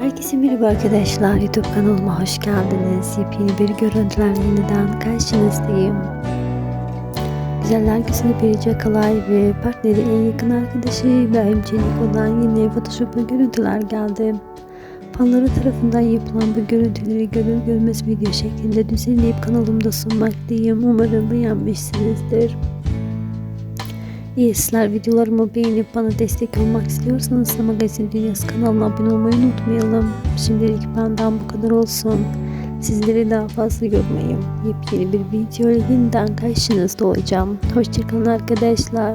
Herkese merhaba arkadaşlar. YouTube kanalıma hoş geldiniz. Yepyeni bir görüntüler yeniden karşınızdayım. Güzeller güzeli Birce Kalay ve partneri en yakın arkadaşı İbrahim Çelik'den yine Photoshop'lu görüntüler geldi. Fanları tarafından yapılan bu görüntüleri görür görmez video şeklinde düzenleyip kanalımda sunmaktayım. Umarım beğenmişsinizdir. İyisiler videolarımı beğenip bana destek olmak istiyorsanız da Magazin Dünyası kanalına abone olmayı unutmayalım. Şimdilik benden bu kadar olsun. Sizleri daha fazla görmeyeyim. Yepyeni bir video ile yeniden karşınızda olacağım. Hoşçakalın arkadaşlar.